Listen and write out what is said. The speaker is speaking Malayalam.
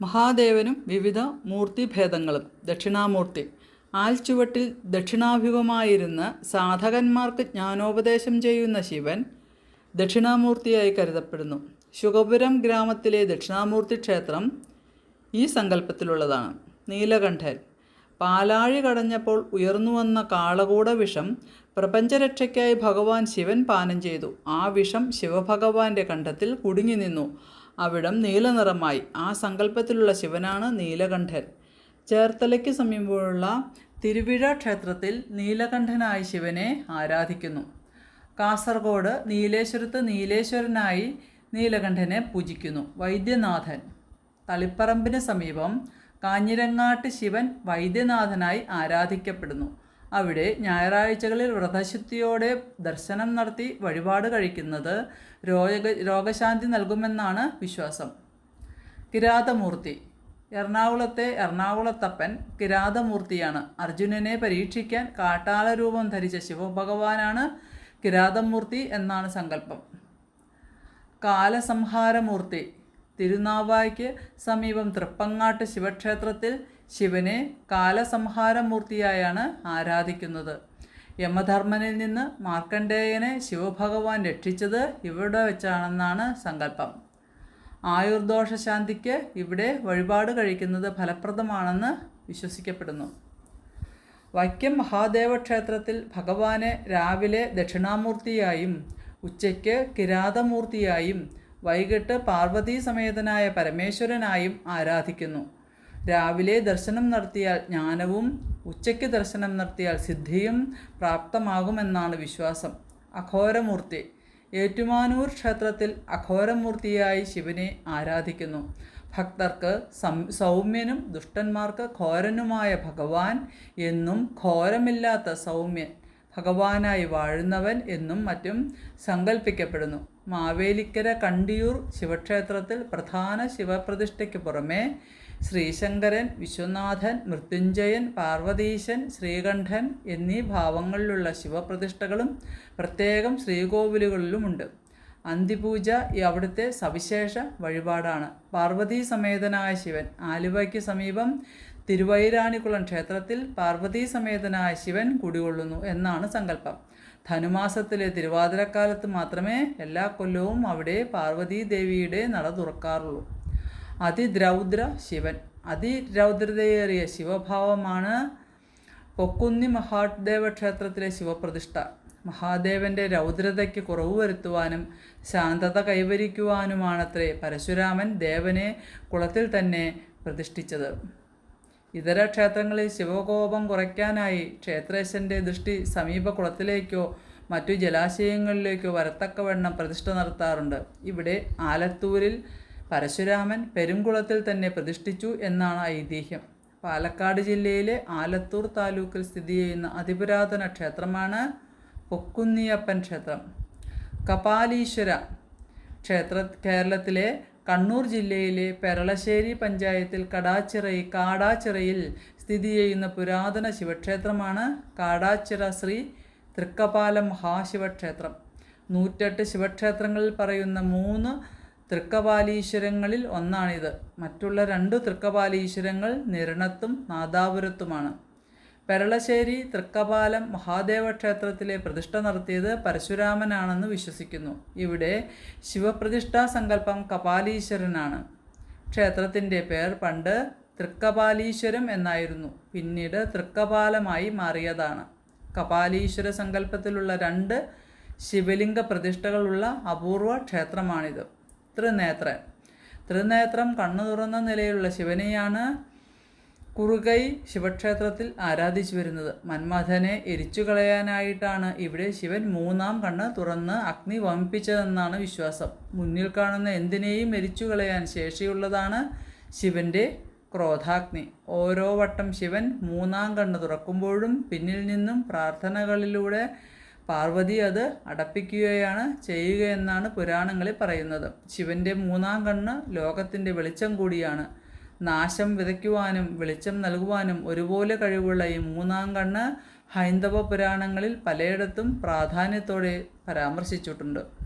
മഹാദേവനും വിവിധ മൂർത്തിഭേദങ്ങളും. ദക്ഷിണാമൂർത്തി. ആൽച്ചുവട്ടിൽ ദക്ഷിണാഭിമുഖമായിരുന്ന് സാധകന്മാർക്ക് ജ്ഞാനോപദേശം ചെയ്യുന്ന ശിവൻ ദക്ഷിണാമൂർത്തിയായി കരുതപ്പെടുന്നു. ശുഗപുരം ഗ്രാമത്തിലെ ദക്ഷിണാമൂർത്തി ക്ഷേത്രം ഈ സങ്കല്പത്തിലുള്ളതാണ്. നീലകണ്ഠൻ. പാലാഴി കടഞ്ഞപ്പോൾ ഉയർന്നു വന്ന കാളകൂട വിഷം പ്രപഞ്ചരക്ഷയ്ക്കായി ഭഗവാൻ ശിവൻ പാനം ചെയ്തു. ആ വിഷം ശിവഭഗവാന്റെ കണ്ഠത്തിൽ കുടുങ്ങി നിന്നു. അവിടം നീലനിറമായി. ആ സങ്കല്പത്തിലുള്ള ശിവനാണ് നീലകണ്ഠൻ. ചേർത്തലയ്ക്ക് സമീപമുള്ള തിരുവിഴ ക്ഷേത്രത്തിൽ നീലകണ്ഠനായി ശിവനെ ആരാധിക്കുന്നു. കാസർഗോഡ് നീലേശ്വരത്ത് നീലേശ്വരനായി നീലകണ്ഠനെ പൂജിക്കുന്നു. വൈദ്യനാഥൻ. തളിപ്പറമ്പിന് സമീപം കാഞ്ഞിരങ്ങാട്ട് ശിവൻ വൈദ്യനാഥനായി ആരാധിക്കപ്പെടുന്നു. അവിടെ ഞായറാഴ്ചകളിൽ വ്രതശുദ്ധിയോടെ ദർശനം നടത്തി വഴിപാട് കഴിക്കുന്നത് രോഗ രോഗശാന്തി നൽകുമെന്നാണ് വിശ്വാസം. കിരാതമൂർത്തി. എറണാകുളത്തെ എറണാകുളത്തപ്പൻ കിരാതമൂർത്തിയാണ്. അർജുനനെ പരീക്ഷിക്കാൻ കാട്ടാള രൂപം ധരിച്ച ശിവഭഗവാനാണ് കിരാതമൂർത്തി എന്നാണ് സങ്കല്പം. കാലസംഹാരമൂർത്തി. തിരുനാവായ്ക്ക് സമീപം തൃപ്പങ്ങാട്ട് ശിവക്ഷേത്രത്തിൽ ശിവനെ കാലസംഹാരമൂർത്തിയായാണ് ആരാധിക്കുന്നത്. യമധർമ്മനിൽ നിന്ന് മാർക്കണ്ഡേയനെ ശിവഭഗവാൻ രക്ഷിച്ചത് ഇവിടെ വെച്ചാണെന്നാണ് സങ്കല്പം. ആയുർദോഷ ശാന്തിക്ക് ഇവിടെ വഴിപാട് കഴിക്കുന്നത് ഫലപ്രദമാണെന്ന് വിശ്വസിക്കപ്പെടുന്നു. വൈക്കം മഹാദേവ ക്ഷേത്രത്തിൽ ഭഗവാനെ രാവിലെ ദക്ഷിണാമൂർത്തിയായും ഉച്ചയ്ക്ക് കിരാതമൂർത്തിയായും വൈകിട്ട് പാർവതി സമേതനായ പരമേശ്വരനായും ആരാധിക്കുന്നു. രാവിലെ ദർശനം നടത്തിയാൽ ജ്ഞാനവും ഉച്ചയ്ക്ക് ദർശനം നടത്തിയാൽ സിദ്ധിയും പ്രാപ്തമാകുമെന്നാണ് വിശ്വാസം. അഘോരമൂർത്തി. ഏറ്റുമാനൂർ ക്ഷേത്രത്തിൽ അഘോരമൂർത്തിയായി ശിവനെ ആരാധിക്കുന്നു. ഭക്തർക്ക് സൗമ്യനും ദുഷ്ടന്മാർക്ക് ഘോരനുമായ ഭഗവാൻ എന്നും ഘോരമില്ലാത്ത സൗമ്യൻ. ഭഗവാനായി വാഴുന്നവൻ എന്നും മറ്റും സങ്കല്പിക്കപ്പെടുന്നു മാവേലിക്കര കണ്ടിയൂർ ശിവക്ഷേത്രത്തിൽ പ്രധാന ശിവപ്രതിഷ്ഠയ്ക്ക് പുറമെ ശ്രീശങ്കരൻ വിശ്വനാഥൻ മൃത്യുഞ്ജയൻ പാർവതീശൻ ശ്രീകണ്ഠൻ എന്നീ ഭാവങ്ങളിലുള്ള ശിവപ്രതിഷ്ഠകളും പ്രത്യേകം ശ്രീകോവിലുകളിലുമുണ്ട്. അന്തിപൂജ ഈ അവിടുത്തെ സവിശേഷ വഴിപാടാണ്. പാർവതി സമേതനായ ശിവൻ ആലുവയ്ക്ക് സമീപം തിരുവൈരാണിക്കുളം ക്ഷേത്രത്തിൽ പാർവതി സമേതനായ ശിവൻ കുടികൊള്ളുന്നു എന്നാണ് സങ്കല്പം. ധനുമാസത്തിലെ തിരുവാതിരക്കാലത്ത് മാത്രമേ എല്ലാ കൊല്ലവും അവിടെ പാർവതീ ദേവിയുടെ നട തുറക്കാറുള്ളൂ. അതിദ്രൗദ്ര ശിവൻ. അതിരൗദ്രതയേറിയ ശിവഭാവമാണ് പൊക്കുന്നി മഹാദേവ ക്ഷേത്രത്തിലെ ശിവപ്രതിഷ്ഠ. മഹാദേവന്റെ രൗദ്രതയ്ക്ക് കുറവ് വരുത്തുവാനും ശാന്തത കൈവരിക്കുവാനുമാണത്രേ പരശുരാമൻ ദേവനെ കുളത്തിൽ തന്നെ പ്രതിഷ്ഠിച്ചത്. ഇതര ക്ഷേത്രങ്ങളിൽ ശിവകോപം കുറയ്ക്കാനായി ക്ഷേത്രേശന്റെ ദൃഷ്ടി സമീപ കുളത്തിലേക്കോ മറ്റു ജലാശയങ്ങളിലേക്കോ വരത്തക്കവണ്ണം പ്രതിഷ്ഠ നടത്താറുണ്ട്. ഇവിടെ ആലത്തൂരിൽ പരശുരാമൻ പെരുംകുളത്തിൽ തന്നെ പ്രതിഷ്ഠിച്ചു എന്നാണ് ഐതിഹ്യം. പാലക്കാട് ജില്ലയിലെ ആലത്തൂർ താലൂക്കിൽ സ്ഥിതി ചെയ്യുന്ന അതിപുരാതന ക്ഷേത്രമാണ് പൊക്കുന്നിയപ്പൻ ക്ഷേത്രം. കപാലീശ്വര ക്ഷേത്ര കേരളത്തിലെ കണ്ണൂർ ജില്ലയിലെ പെരളശ്ശേരി പഞ്ചായത്തിൽ കടാച്ചിറയി കാടാച്ചിറയിൽ സ്ഥിതി ചെയ്യുന്ന പുരാതന ശിവക്ഷേത്രമാണ് കാടാച്ചിറ ശ്രീ തൃക്കപാലം മഹാശിവക്ഷേത്രം. നൂറ്റെട്ട് ശിവക്ഷേത്രങ്ങളിൽ പറയുന്ന മൂന്ന് തൃക്കപാലീശ്വരങ്ങളിൽ ഒന്നാണിത്. മറ്റുള്ള രണ്ട് തൃക്കപാലീശ്വരങ്ങൾ നിരണത്തും നാദാപുരത്തുമാണ്. പെരളശ്ശേരി തൃക്കപാലം മഹാദേവ ക്ഷേത്രത്തിലെ പ്രതിഷ്ഠ നടത്തിയത് പരശുരാമനാണെന്ന് വിശ്വസിക്കുന്നു. ഇവിടെ ശിവപ്രതിഷ്ഠാ സങ്കല്പം കപാലീശ്വരനാണ്. ക്ഷേത്രത്തിന്റെ പേർ പണ്ട് തൃക്കപാലീശ്വരം എന്നായിരുന്നു. പിന്നീട് തൃക്കപാലമായി മാറിയതാണ്. കപാലീശ്വര സങ്കല്പത്തിലുള്ള രണ്ട് ശിവലിംഗ പ്രതിഷ്ഠകളുള്ള അപൂർവ ക്ഷേത്രമാണിത്. ത്രിനേത്രൻ ത്രിനേത്രം കണ്ണു തുറന്ന നിലയിലുള്ള ശിവനെയാണ് കുറുകൈ ശിവക്ഷേത്രത്തിൽ ആരാധിച്ചു വരുന്നത്. മന്മഥനെ എരിച്ചു കളയാനായിട്ടാണ് ഇവിടെ ശിവൻ മൂന്നാം കണ്ണ് തുറന്ന് അഗ്നി വമിപ്പിച്ചതെന്നാണ് വിശ്വാസം. മുന്നിൽ കാണുന്ന എന്തിനേയും എരിച്ചു കളയാൻ ശേഷിയുള്ളതാണ് ശിവന്റെ ക്രോധാഗ്നി. ഓരോ വട്ടം ശിവൻ മൂന്നാം കണ്ണ് തുറക്കുമ്പോഴും പിന്നിൽ നിന്നും പ്രാർത്ഥനകളിലൂടെ പാർവതി അത് അടപ്പിക്കുകയാണ് ചെയ്യുകയെന്നാണ് പുരാണങ്ങളിൽ പറയുന്നത്. ശിവന്റെ മൂന്നാം കണ്ണ് ലോകത്തിന്റെ വെളിച്ചം കൂടിയാണ്. നാശം വിതയ്ക്കുവാനും വെളിച്ചം നൽകുവാനും ഒരുപോലെ കഴിവുള്ള ഈ മൂന്നാം കണ്ണ് ഹൈന്ദവ പുരാണങ്ങളിൽ പലയിടത്തും പ്രാധാന്യത്തോടെ പരാമർശിച്ചിട്ടുണ്ട്.